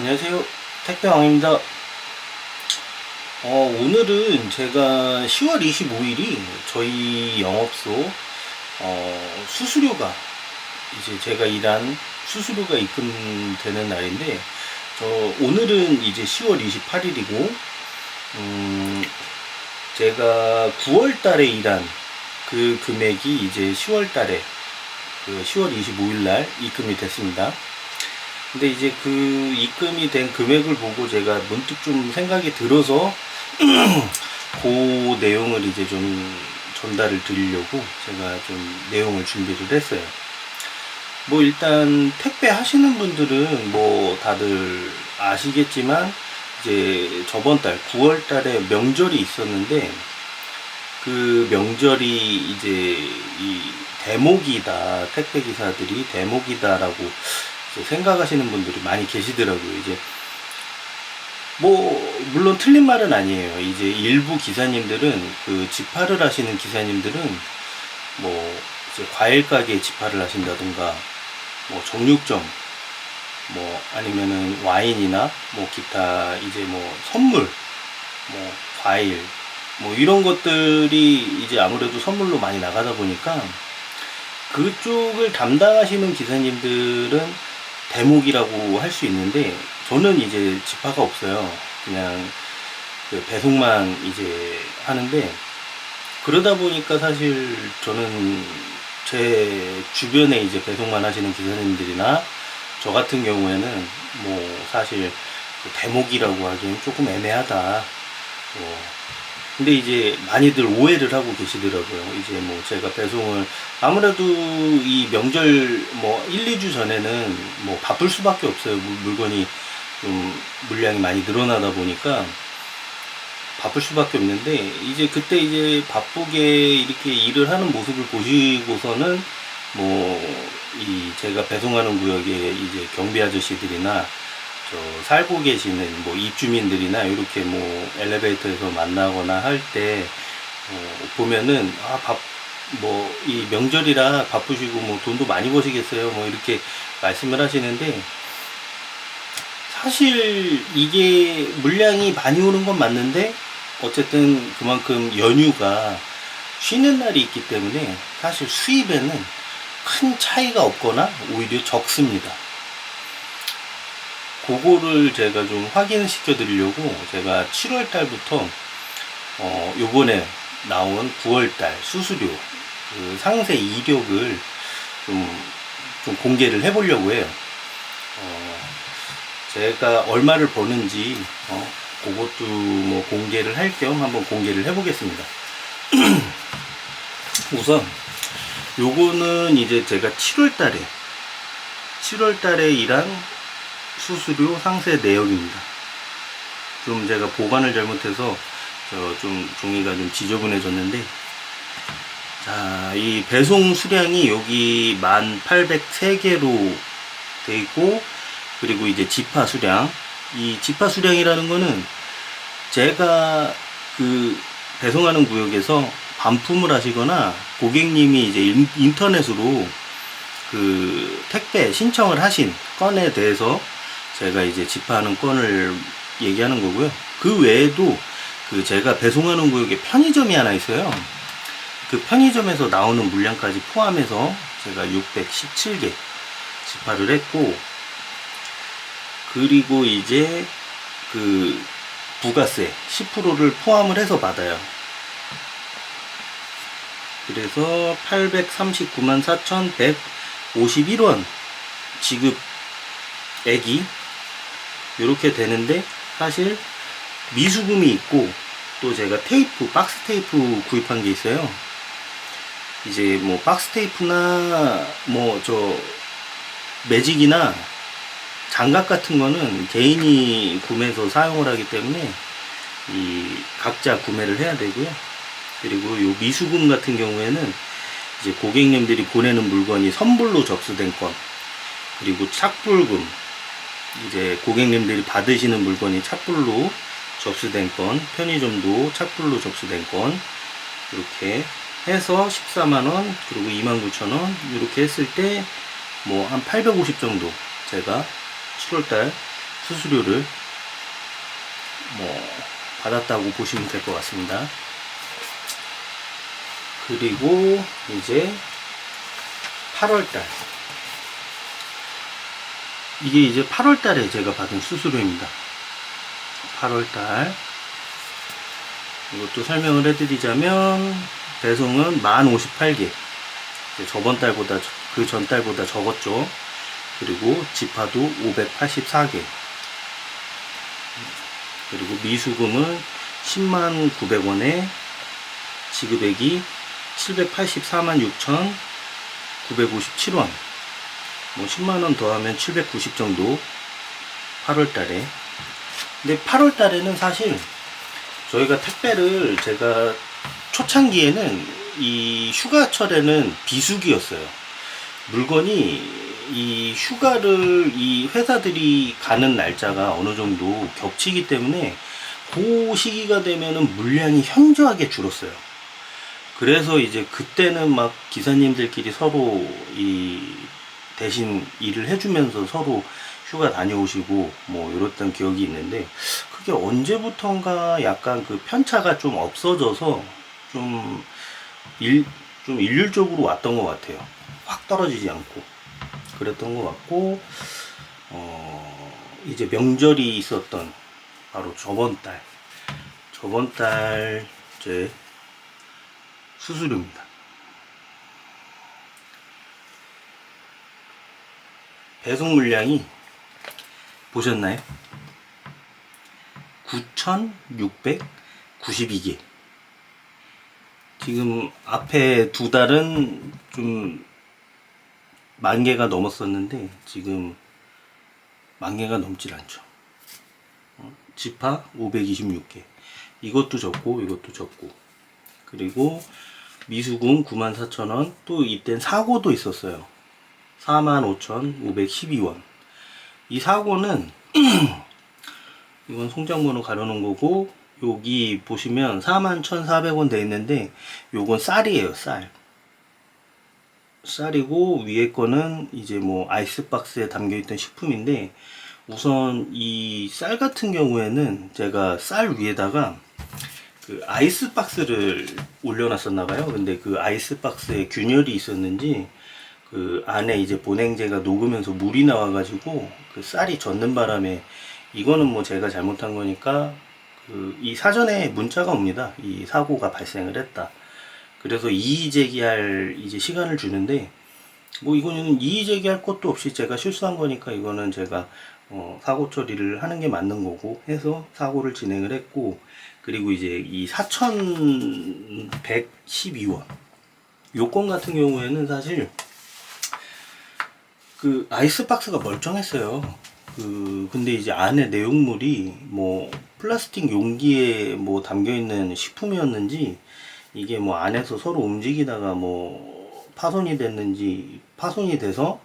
안녕하세요. 택배왕입니다. 어, 오늘은 제가 10월 25일이 저희 영업소 어, 수수료가 이제 제가 일한 수수료가 입금되는 날인데 저 오늘은 이제 10월 28일이고 음, 제가 9월 달에 일한 그 금액이 이제 10월 달에 그 10월 25일 날 입금이 됐습니다. 근데 이제 그 입금이 된 금액을 보고 제가 문득 좀 생각이 들어서 그 내용을 이제 좀 전달을 드리려고 제가 좀 내용을 준비를 했어요. 뭐 일단 택배 하시는 분들은 뭐 다들 아시겠지만 이제 저번 달 9월 달에 명절이 있었는데 그 명절이 이제 이 대목이다 택배 기사들이 대목이다라고 생각하시는 분들이 많이 계시더라고요. 이제 뭐 물론 틀린 말은 아니에요. 이제 일부 기사님들은 그 집팔을 하시는 기사님들은 뭐 이제 과일 가게 집팔을 하신다든가 뭐 정육점 뭐 아니면은 와인이나 뭐 기타 이제 뭐 선물 뭐 과일 뭐 이런 것들이 이제 아무래도 선물로 많이 나가다 보니까 그쪽을 담당하시는 기사님들은 대목이라고 할 수 있는데 저는 이제 지파가 없어요. 그냥 그 배송만 이제 하는데 그러다 보니까 사실 저는 제 주변에 이제 배송만 하시는 기사님들이나 저 같은 경우에는 뭐 사실 그 대목이라고 하기엔 조금 애매하다. 뭐 근데 이제 많이들 오해를 하고 계시더라고요. 이제 뭐 제가 배송을 아무래도 이 명절 뭐 1, 2주 전에는 뭐 바쁠 수밖에 없어요. 물- 물건이 좀 물량이 많이 늘어나다 보니까 바쁠 수밖에 없는데 이제 그때 이제 바쁘게 이렇게 일을 하는 모습을 보시고서는 뭐 이 제가 배송하는 구역에 이제 경비 아저씨들이나 저 살고 계시는 뭐 입주민들이나 이렇게 뭐 엘리베이터에서 만나거나 할때 어, 보면은 아 밥 뭐 이 명절이라 바쁘시고 뭐 돈도 많이 버시겠어요 뭐 이렇게 말씀을 하시는데 사실 이게 물량이 많이 오는 건 맞는데 어쨌든 그만큼 연휴가 쉬는 날이 있기 때문에 사실 수입에는 큰 차이가 없거나 오히려 적습니다. 그거를 제가 좀 확인시켜 드리려고 제가 7월 달부터 어 요번에 나온 9월 달 수수료 그 상세 이력을 좀, 좀 공개를 해 보려고 해요. 어 제가 얼마를 버는지 어 그것도 뭐 공개를 할 겸 한번 공개를 해 보겠습니다. 우선 요거는 이제 제가 7월 달에 7월 달에 일한 수수료 상세 내역입니다. 좀 제가 보관을 잘못해서 저좀 종이가 좀 지저분해졌는데 자, 이 배송 수량이 여기 1803개로 돼 있고 그리고 이제 지파 수량 이 지파 수량이라는 거는 제가 그 배송하는 구역에서 반품을 하시거나 고객님이 이제 인- 인터넷으로 그 택배 신청을 하신 건에 대해서 제가 이제 집하는 건을 얘기하는 거고요. 그 외에도 그 제가 배송하는 구역에 편의점이 하나 있어요. 그 편의점에서 나오는 물량까지 포함해서 제가 617개 집하를 했고 그리고 이제 그 부가세 10%를 포함을 해서 받아요. 그래서 839만 4,151원 지급액이 이렇게 되는데 사실 미수금이 있고 또 제가 테이프 박스 테이프 구입한 게 있어요. 이제 뭐 박스 테이프나 뭐 저 매직이나 장갑 같은 거는 개인이 구매해서 사용을 하기 때문에 이 각자 구매를 해야 되고요. 그리고 요 미수금 같은 경우에는 이제 고객님들이 보내는 물건이 선불로 접수된 건 그리고 착불금 이제 고객님들이 받으시는 물건이 착불로 접수된 건 편의점도 착불로 접수된 건 이렇게 해서 14만원 그리고 29,000원 이렇게 했을 때 뭐 한 850 정도 제가 7월달 수수료를 뭐 받았다고 보시면 될 것 같습니다. 그리고 이제 8월달 이게 이제 8월 달에 제가 받은 수수료입니다. 8월 달 이것도 설명을 해드리자면 배송은 1058개 저번 달보다 그 전 달보다 적었죠. 그리고 지파도 584개 그리고 미수금은 10만 900원에 지급액이 784만 6천 957원 뭐 10만원 더하면 790 정도 8월 달에 근데 8월 달에는 사실 저희가 택배를 제가 초창기에는 이 휴가철에는 비수기였어요 물건이 이 휴가를 이 회사들이 가는 날짜가 어느 정도 겹치기 때문에 그 시기가 되면은 물량이 현저하게 줄었어요. 그래서 이제 그때는 막 기사님들끼리 서로 이 대신 일을 해주면서 서로 휴가 다녀오시고 뭐 이랬던 기억이 있는데 그게 언제부턴가 약간 그 편차가 좀 없어져서 좀 일, 좀 일률적으로 왔던 것 같아요. 확 떨어지지 않고. 그랬던 것 같고, 어, 이제 명절이 있었던 바로 저번 달. 저번 달, 제 수수료입니다. 배송 물량이 보셨나요? 9,692개. 지금 앞에 두 달은 좀 만 개가 넘었었는데 지금 만 개가 넘질 않죠. 어, 지파 526개. 이것도 적고 이것도 적고. 그리고 미수금 94,000원. 또 이땐 사고도 있었어요. 45,512원. 이 사고는 이건 송장번호 가려놓은 거고 여기 보시면 41,400원 돼 있는데 요건 쌀이에요 쌀 쌀이고 위에 거는 이제 뭐 아이스박스에 담겨 있던 식품인데 우선 이 쌀 같은 경우에는 제가 쌀 위에다가 그 아이스박스를 올려놨었나 봐요 근데 그 아이스박스에 균열이 있었는지 그 안에 이제 보냉제가 녹으면서 물이 나와가지고 그 쌀이 젖는 바람에 이거는 뭐 제가 잘못한 거니까 그 이 사전에 문자가 옵니다. 이 사고가 발생을 했다. 그래서 이의 제기할 이제 시간을 주는데 뭐 이거는 이의 제기할 것도 없이 제가 실수한 거니까 이거는 제가 어, 사고 처리를 하는 게 맞는 거고 해서 사고를 진행을 했고 그리고 이제 이 4,112원 요건 같은 경우에는 사실 그 아이스박스가 멀쩡했어요. 그 근데 이제 안에 내용물이 뭐 플라스틱 용기에 뭐 담겨 있는 식품이었는지 이게 뭐 안에서 서로 움직이다가 뭐 파손이 됐는지 파손이 돼서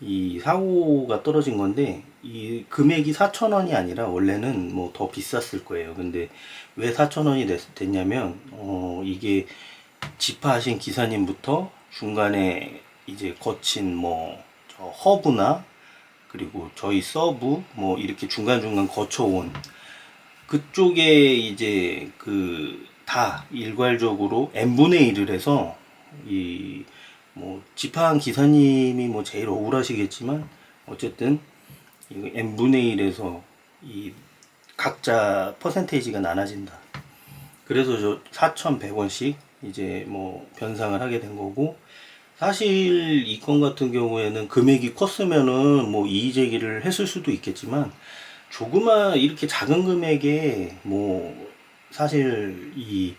이 사고가 떨어진 건데 이 금액이 4,000원이 아니라 원래는 뭐 더 비쌌을 거예요. 근데 왜 4,000원이 됐, 됐냐면 어 이게 집하하신 기사님부터 중간에 이제 거친 뭐저 허브나 그리고 저희 서브 뭐 이렇게 중간중간 거쳐온 그쪽에 이제 그 다 일괄적으로 n분의 1을 해서 이뭐 집하한 기사님이 뭐 제일 억울하시겠지만 어쨌든 이거 n분의 1에서 이 각자 퍼센테이지가 나눠진다. 그래서 저 4,100원씩 이제 뭐 변상을 하게 된 거고 사실 이 건 같은 경우에는 금액이 컸으면은 뭐 이의 제기를 했을 수도 있겠지만 조그마 이렇게 작은 금액에 뭐 사실 이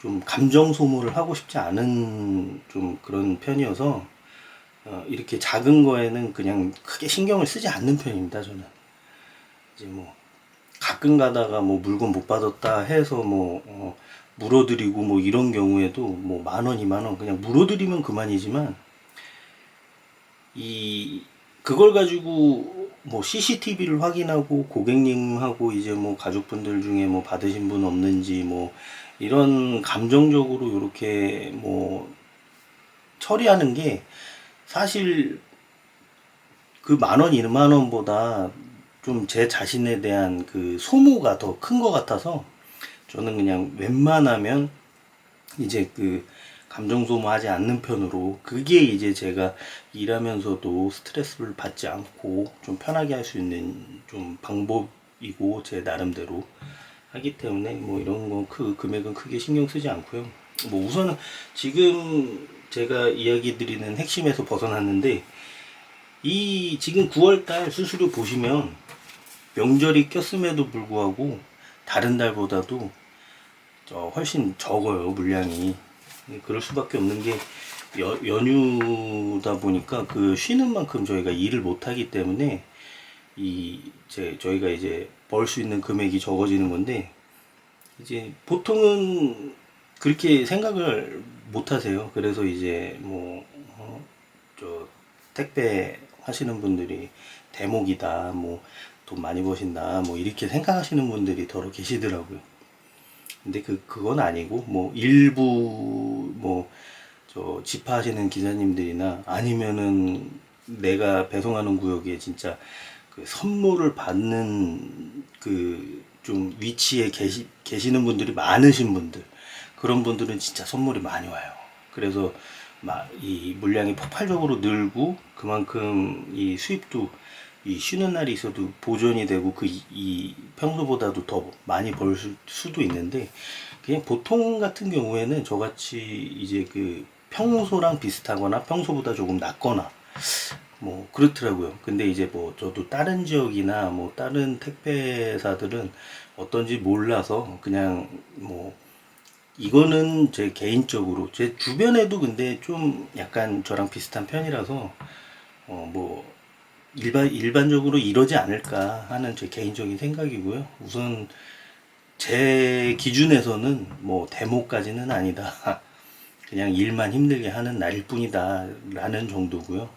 좀 감정 소모를 하고 싶지 않은 좀 그런 편이어서 어 이렇게 작은 거에는 그냥 크게 신경을 쓰지 않는 편입니다 저는. 이제 뭐 가끔 가다가 뭐 물건 못 받았다 해서 뭐 어, 물어드리고 뭐 이런 경우에도 뭐 만 원, 이만 원 그냥 물어드리면 그만이지만 이 그걸 가지고 뭐 CCTV를 확인하고 고객님하고 이제 뭐 가족분들 중에 뭐 받으신 분 없는지 뭐 이런 감정적으로 이렇게 뭐 처리하는 게 사실 그 만 원, 이만 원보다 좀 제 자신에 대한 그 소모가 더 큰 것 같아서 저는 그냥 웬만하면 이제 그 감정 소모하지 않는 편으로 그게 이제 제가 일하면서도 스트레스를 받지 않고 좀 편하게 할 수 있는 좀 방법이고 제 나름대로 하기 때문에 뭐 이런 거그 금액은 크게 신경 쓰지 않고요. 뭐 우선은 지금 제가 이야기 드리는 핵심에서 벗어났는데 이 지금 9월달 수수료 보시면 명절이 꼈음에도 불구하고 다른 달보다도 저 훨씬 적어요 물량이 그럴 수밖에 없는 게 여, 연휴다 보니까 그 쉬는 만큼 저희가 일을 못 하기 때문에 이제 저희가 이제 벌 수 있는 금액이 적어지는 건데 이제 보통은 그렇게 생각을 못 하세요. 그래서 이제 뭐, 어, 저, 택배 하시는 분들이 대목이다, 뭐, 돈 많이 버신다, 뭐, 이렇게 생각하시는 분들이 더러 계시더라고요. 근데 그, 그건 아니고, 뭐, 일부, 뭐, 저, 집하시는 기사님들이나 아니면은 내가 배송하는 구역에 진짜 그 선물을 받는 그 좀 위치에 계시, 계시는 분들이 많으신 분들. 그런 분들은 진짜 선물이 많이 와요. 그래서 막 이 물량이 폭발적으로 늘고 그만큼 이 수입도 이 쉬는 날이 있어도 보존이 되고 그 이 평소보다도 더 많이 벌 수- 수도 있는데 그냥 보통 같은 경우에는 저같이 이제 그 평소랑 비슷하거나 평소보다 조금 낮거나 뭐 그렇더라고요. 근데 이제 뭐 저도 다른 지역이나 뭐 다른 택배사들은 어떤지 몰라서 그냥 뭐 이거는 제 개인적으로 제 주변에도 근데 좀 약간 저랑 비슷한 편이라서 어뭐 일반 일반적으로 이러지 않을까 하는 제 개인적인 생각이고요. 우선 제 기준에서는 뭐 데모까지는 아니다. 그냥 일만 힘들게 하는 날일 뿐이다 라는 정도고요.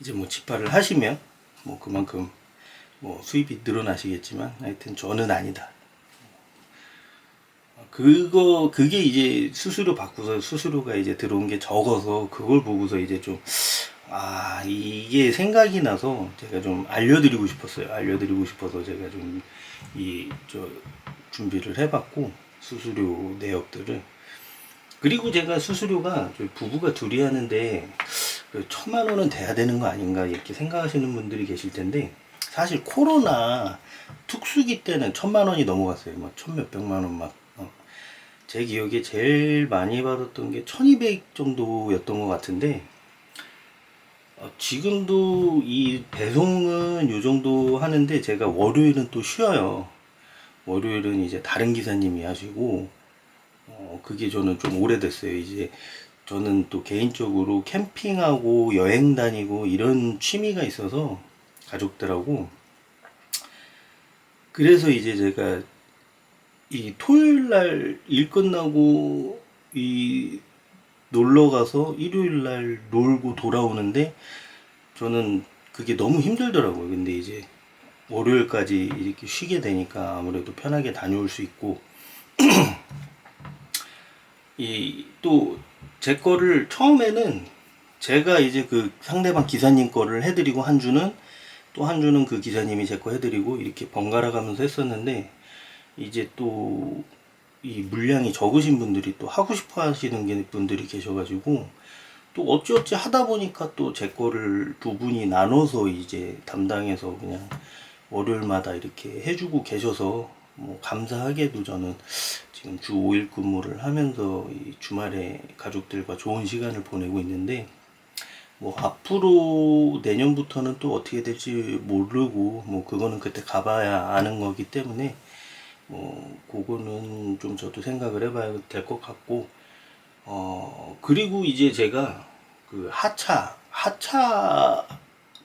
이제 뭐 집화를 하시면 뭐 그만큼 뭐 수입이 늘어나시겠지만 하여튼 저는 아니다. 그거 그게 이제 수수료 받고서 수수료가 이제 들어온 게 적어서 그걸 보고서 이제 좀 아 이게 생각이 나서 제가 좀 알려드리고 싶었어요. 알려드리고 싶어서 제가 좀 이 저 준비를 해봤고 수수료 내역들을 그리고 제가 수수료가 부부가 둘이 하는데 그 천만 원은 돼야 되는 거 아닌가 이렇게 생각하시는 분들이 계실 텐데 사실 코로나 특수기 때는 천만 원이 넘어갔어요. 막 천 몇백만 원 막. 어. 제 기억에 제일 많이 받았던 게1200 정도였던 것 같은데 어, 지금도 이 배송은 요 정도 하는데 제가 월요일은 또 쉬어요. 월요일은 이제 다른 기사님이 하시고 어, 그게 저는 좀 오래됐어요. 이제 저는 또 개인적으로 캠핑하고 여행 다니고 이런 취미가 있어서 가족들하고 그래서 이제 제가 이 토요일 날 일 끝나고 이 놀러 가서 일요일 날 놀고 돌아오는데 저는 그게 너무 힘들더라고요. 근데 이제 월요일까지 이렇게 쉬게 되니까 아무래도 편하게 다녀올 수 있고 이 또 제 거를 처음에는 제가 이제 그 상대방 기사님 거를 해드리고 한 주는 또 한 주는 그 기사님이 제 거 해드리고 이렇게 번갈아 가면서 했었는데 이제 또 이 물량이 적으신 분들이 또 하고 싶어 하시는 게 분들이 계셔가지고 또 어찌어찌 하다 보니까 또 제 거를 두 분이 나눠서 이제 담당해서 그냥 월요일마다 이렇게 해주고 계셔서 뭐 감사하게도 저는 지금 주 5일 근무를 하면서 이 주말에 가족들과 좋은 시간을 보내고 있는데 뭐 앞으로 내년부터는 또 어떻게 될지 모르고 뭐 그거는 그때 가봐야 아는 거기 때문에 뭐 그거는 좀 저도 생각을 해봐야 될 것 같고 어 그리고 이제 제가 그 하차 하차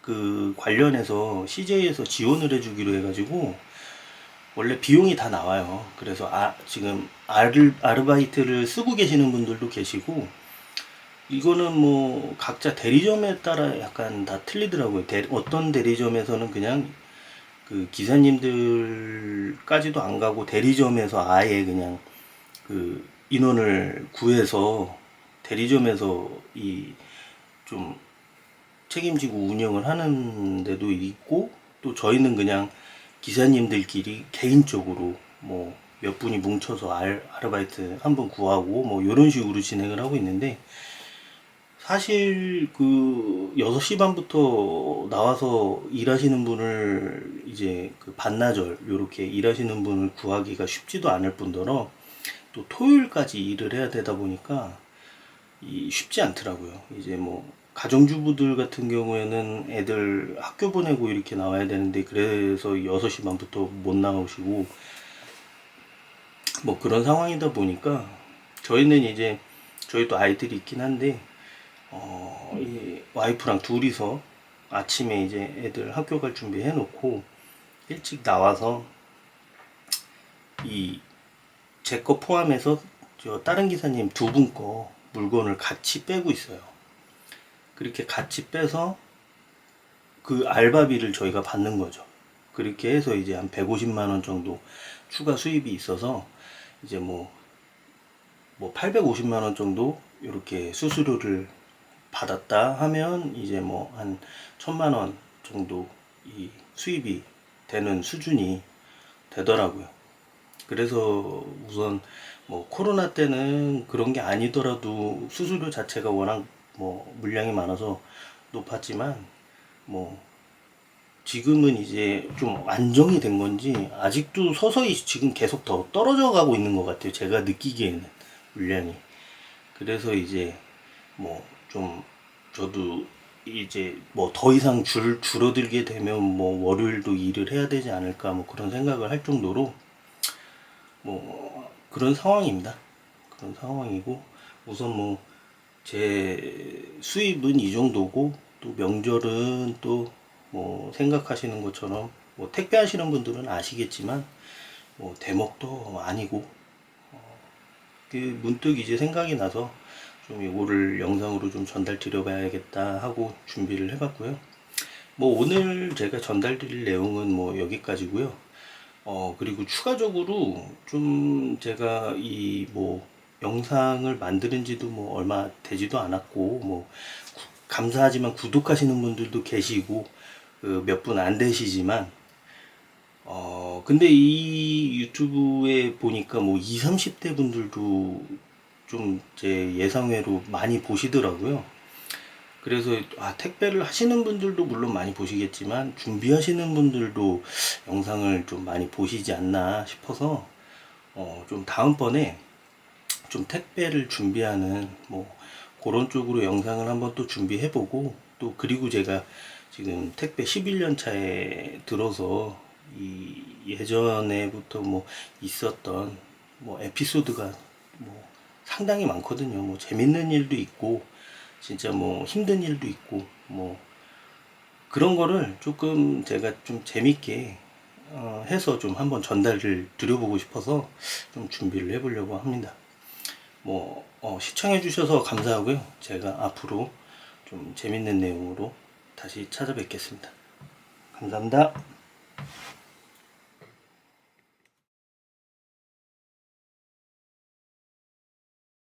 그 관련해서 CJ에서 지원을 해주기로 해가지고 원래 비용이 다 나와요. 그래서 아 지금 아르, 아르바이트를 쓰고 계시는 분들도 계시고 이거는 뭐 각자 대리점에 따라 약간 다 틀리더라고요. 대- 어떤 대리점에서는 그냥 그 기사님들까지도 안 가고 대리점에서 아예 그냥 그 인원을 구해서 대리점에서 이 좀 책임지고 운영을 하는 데도 있고 또 저희는 그냥 기사님들끼리 개인적으로 뭐 몇 분이 뭉쳐서 알, 아르바이트 한번 구하고 뭐 이런 식으로 진행을 하고 있는데 사실 그 6시 반부터 나와서 일하시는 분을 이제 그 반나절 요렇게 일하시는 분을 구하기가 쉽지도 않을 뿐더러 또 토요일까지 일을 해야 되다 보니까 이 쉽지 않더라고요. 이제 뭐 가정주부들 같은 경우에는 애들 학교 보내고 이렇게 나와야 되는데 그래서 6시 반부터 못 나오시고 뭐 그런 상황이다 보니까 저희는 이제 저희 도 아이들이 있긴 한데 어, 이 와이프랑 둘이서 아침에 이제 애들 학교 갈 준비 해 놓고 일찍 나와서 이 제 거 포함해서 저 다른 기사님 두 분 거 물건을 같이 빼고 있어요. 그렇게 같이 빼서 그 알바비를 저희가 받는 거죠. 그렇게 해서 이제 한 150만 원 정도 추가 수입이 있어서 이제 뭐, 뭐 850만 원 정도 이렇게 수수료를 받았다 하면 이제 뭐 한 천만 원 정도 이 수입이 되는 수준이 되더라고요. 그래서 우선 뭐 코로나 때는 그런 게 아니더라도 수수료 자체가 워낙 뭐 물량이 많아서 높았지만 뭐 지금은 이제 좀 안정이 된 건지 아직도 서서히 지금 계속 더 떨어져 가고 있는 것 같아요. 제가 느끼기에는 물량이. 그래서 이제 뭐 좀 저도 이제 뭐 더 이상 줄 줄어들게 되면 뭐 월요일도 일을 해야 되지 않을까 뭐 그런 생각을 할 정도로 뭐 그런 상황입니다. 그런 상황이고 우선 뭐 제 수입은 이 정도고 또 명절은 또 뭐 생각하시는 것처럼 뭐 택배 하시는 분들은 아시겠지만 뭐 대목도 아니고 어, 그 문득 이제 생각이 나서 좀 이거를 영상으로 좀 전달 드려봐야겠다 하고 준비를 해봤고요. 뭐 오늘 제가 전달 드릴 내용은 뭐 여기까지고요. 어 그리고 추가적으로 좀 제가 이 뭐 영상을 만드는 지도 뭐 얼마 되지도 않았고 뭐 구- 감사하지만 구독하시는 분들도 계시고 그 몇 분 안 되시지만 어 근데 이 유튜브에 보니까 뭐 20, 30대 분들도 좀 제 예상외로 많이 보시더라고요. 그래서 아, 택배를 하시는 분들도 물론 많이 보시겠지만 준비하시는 분들도 영상을 좀 많이 보시지 않나 싶어서 어, 좀 다음번에 좀 택배를 준비하는 뭐 그런 쪽으로 영상을 한번 또 준비해 보고 또 그리고 제가 지금 택배 11년 차에 들어서 이 예전에부터 뭐 있었던 뭐 에피소드가 뭐 상당히 많거든요. 뭐 재밌는 일도 있고 진짜 뭐 힘든 일도 있고 뭐 그런 거를 조금 제가 좀 재밌게 어, 해서 좀 한번 전달을 드려보고 싶어서 좀 준비를 해보려고 합니다. 뭐 어, 시청해 주셔서 감사하고요. 제가 앞으로 좀 재밌는 내용으로 다시 찾아뵙겠습니다. 감사합니다.